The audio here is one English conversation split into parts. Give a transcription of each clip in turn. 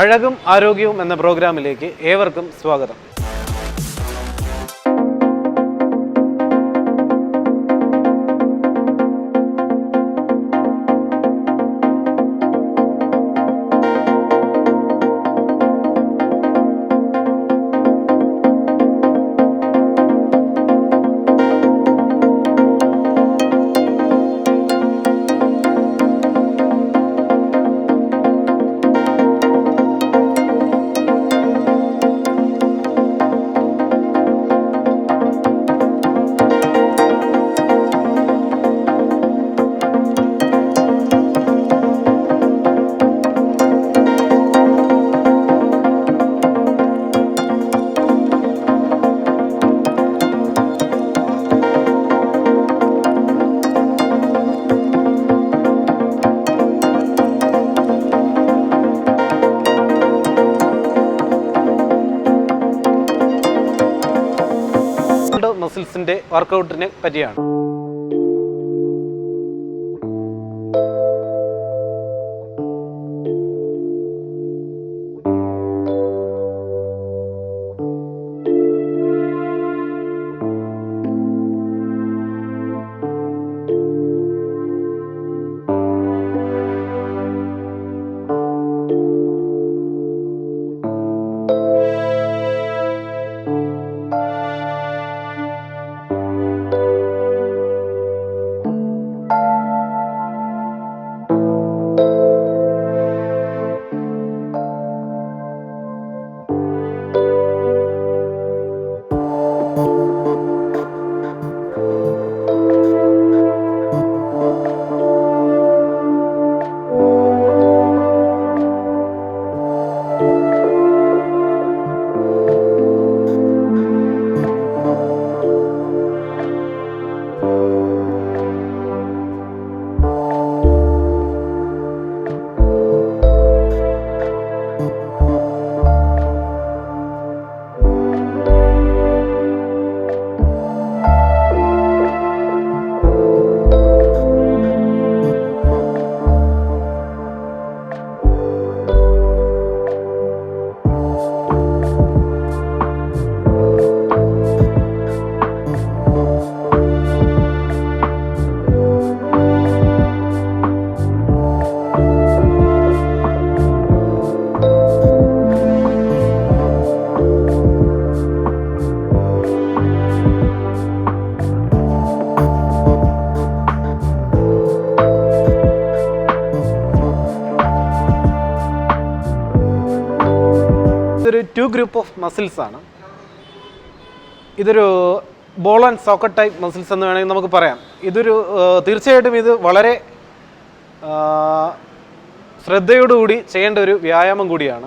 അഴകും ആരോഗ്യവും എന്ന പ്രോഗ്രാമിലേക്ക് ഏവർക്കും സ്വാഗതം. വർക്കൗട്ടിനെ പറ്റിയാണ്. ഇതൊരു ടു ഗ്രൂപ്പ് ഓഫ് മസിൽസ് ആണ്. ഇതൊരു ball and socket type muscles എന്ന് വേണമെങ്കിൽ നമുക്ക് പറയാം. ഇതൊരു തീർച്ചയായിട്ടും ഇത് വളരെ ശ്രദ്ധയോടുകൂടി ചെയ്യേണ്ട ഒരു വ്യായാമം കൂടിയാണ്.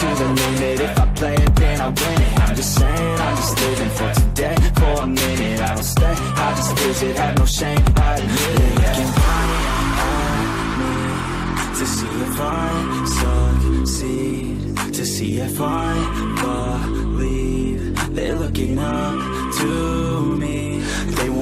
to the limit. If I play it, then I win it. I'm just saying, I'm just living for today. For a minute, I don't stay. I just have no shame. I admit it. At me to see if I succeed. To see if I believe they're looking up to me.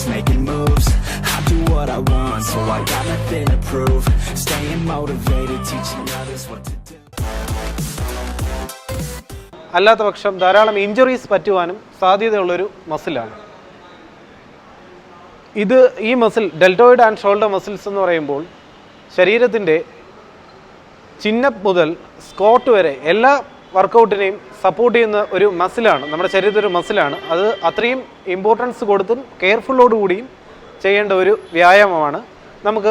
us making moves. I do what I want, so I got nothing to prove. Staying motivated, teaching others what to do. അല്ലാത്ത പക്ഷം ധാരാളം injuries പറ്റുവാനും സാധ്യതയുള്ളൊരു മസിലാണ് ഇത് ഈ muscle deltoid and shoulder muscles എന്ന് പറയുമ്പോൾ ശരീരത്തിന്റെ ചിഹ്നം മുതൽ സ്കോട്ട് വരെ എല്ലാ വർക്കൗട്ടിനെയും സപ്പോർട്ട് ചെയ്യുന്ന ഒരു മസിലാണ് നമ്മുടെ ശരീരത്തിൽ ഒരു മസിലാണ് അത് അത്രയും ഇമ്പോർട്ടൻസ് കൊടുത്തും കെയർഫുള്ളോടുകൂടിയും ചെയ്യേണ്ട ഒരു വ്യായാമമാണ്. നമുക്ക്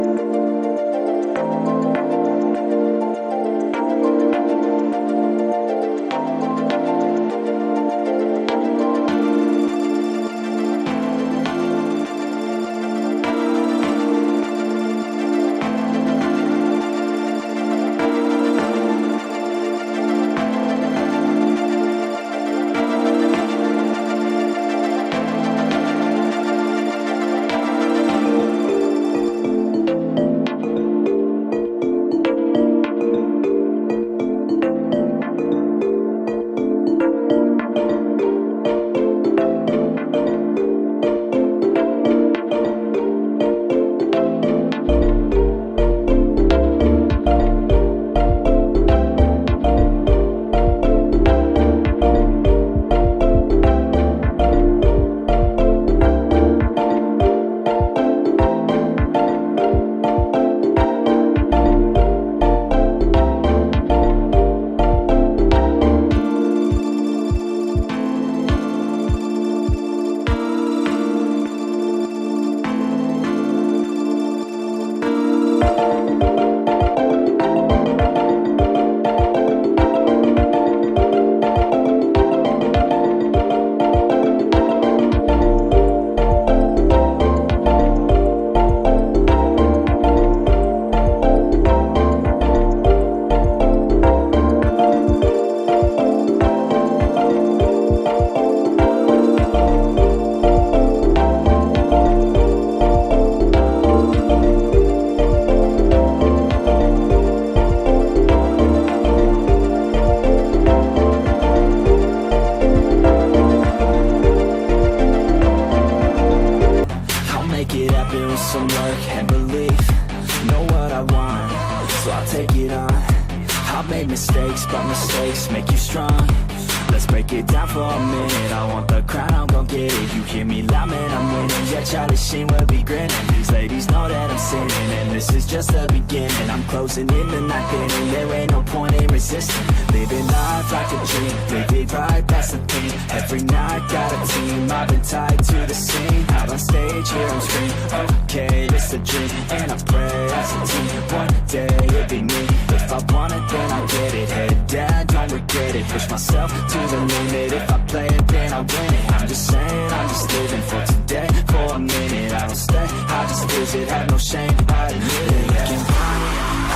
and this is just the beginning. I'm closing in the ninth inning. There ain't no point in resisting. Living life like a dream, live it right, that's the thing. Every night, got a team. I've been tied to the scene. Out on stage, here I'm scream. Okay, this a dream, and I pray as a team. One day it'll be me. If I want it, then I'll get it. Head down, don't regret it. Push myself to the limit. If I play it, then I win it. I'm just saying, I'm just living for today. For a minute, I don't stay. I just visit, have no shame. I it. Looking right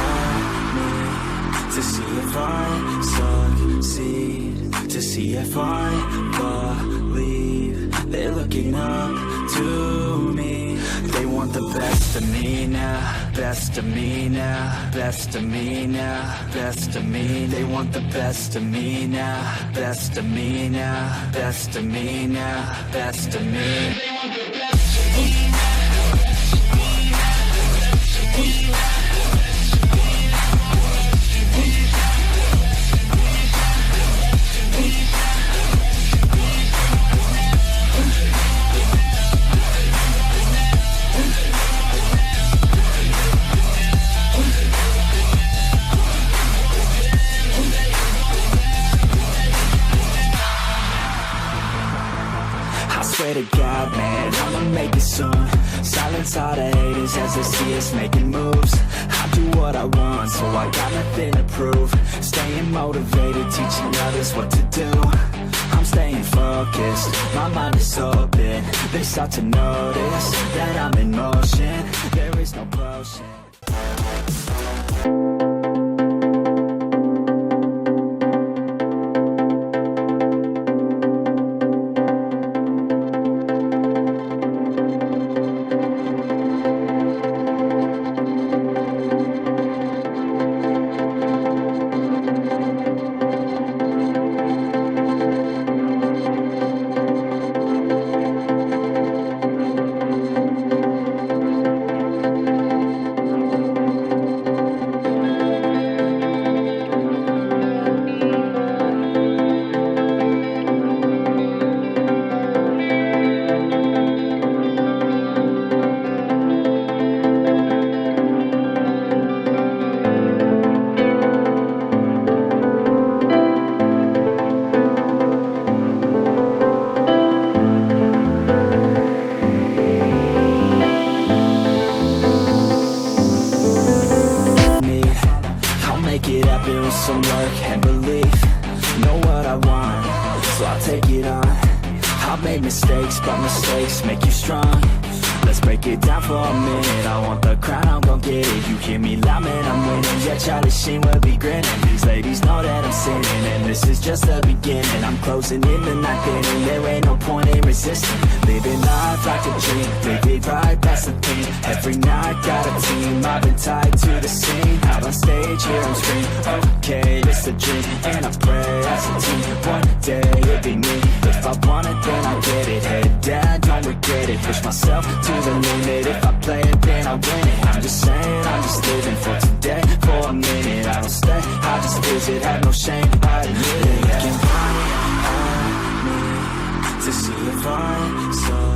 at me to see if I succeed. To see if I believe. They're looking up to me. They want the best of me now, best of me now, best of me now, best of me. They want the best of me now, best of me now, best of me now, best of me. All the haters as they see us making moves. I do what I want, so I got nothing to prove. Staying motivated, teaching others what to do. I'm staying focused, my mind is open. They start to notice that I'm in motion. There is no potion. Know and this is just the beginning. I'm closing in the night inning. There ain't no point in resisting. Living life like a dream, live it right, that's the thing. Every night got a team, I've been tied to the scene. Out on stage, here I'm scream. Okay, this a dream, and I pray as a team. One day it'll be me. If I want it, then I get it. Head down, don't regret it. Push myself to the limit. If I play it, then I win it. I'm just saying, I'm just living for today. For a minute, I don't stay. I just visit, have no shame. I it. Looking right at me to see if I succeed.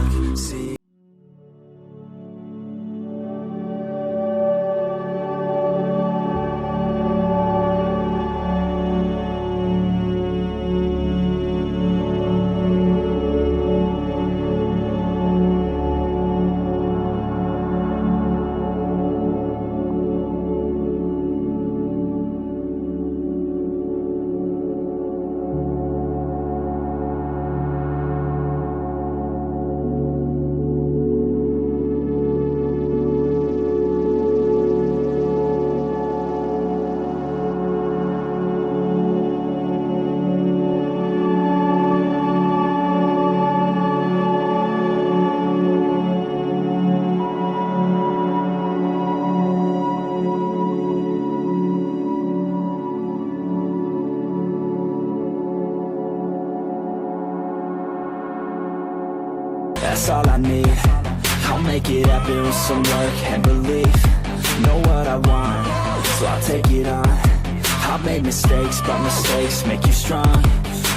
It some work and belief. Know what I want, so I'll take it on. I've made mistakes, but mistakes make you strong.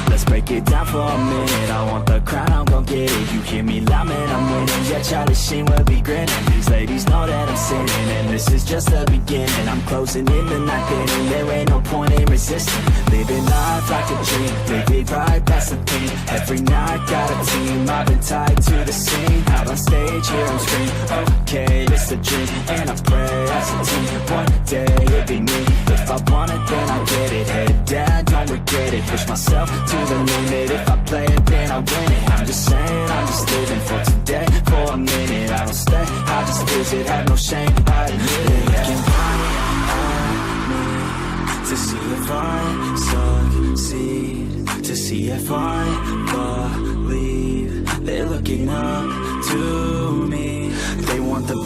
Let's break it down for a minute. I want the crown, get it. You hear me loud, man, I'm winning. Yeah, Charlie Sheen will be grinning. These ladies know that I'm sinning, and this is just the beginning. I'm closing in the night inning. There ain't no point in resisting. Living life like a dream, live it right, that's the thing. Every night got a team, I've been tied to the scene. Out on stage, here I'm scream. Okay, it's a dream, and I pray as a team. One day it'll be me. If I want it, then I get it. Head down, don't regret it. Push myself to the limit. If I play it, then I win it. I'm just saying, I'm just living for today. For a minute, I don't stay. I just visit, have no shame. I admit it. Looking right at me to see if I succeed. To see if I believe they're looking up to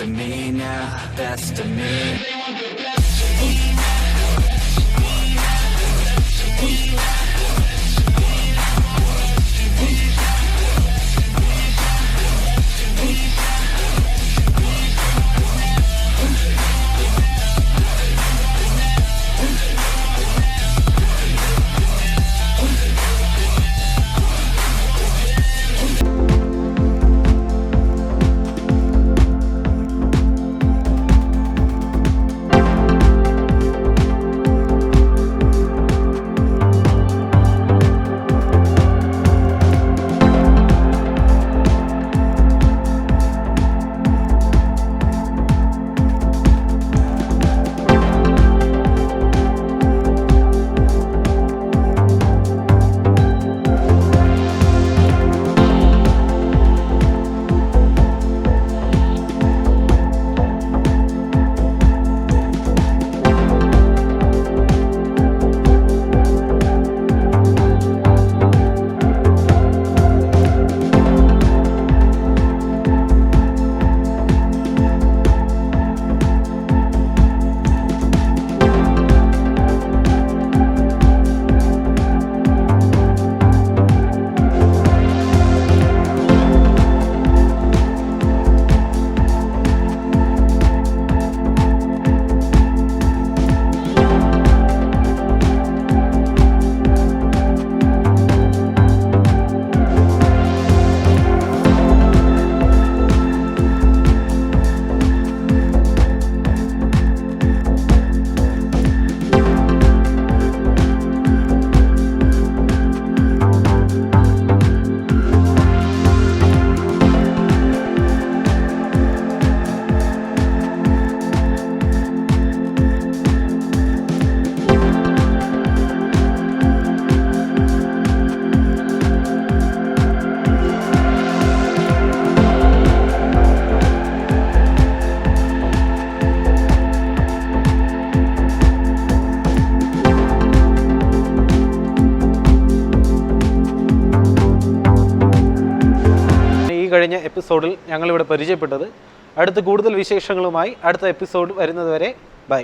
Of me now, best of me. എപ്പിസോഡിൽ ഞങ്ങളിവിടെ പരിചയപ്പെട്ടത്. അടുത്ത കൂടുതൽ വിശേഷങ്ങളുമായി അടുത്ത episode വരുന്നതുവരെ by.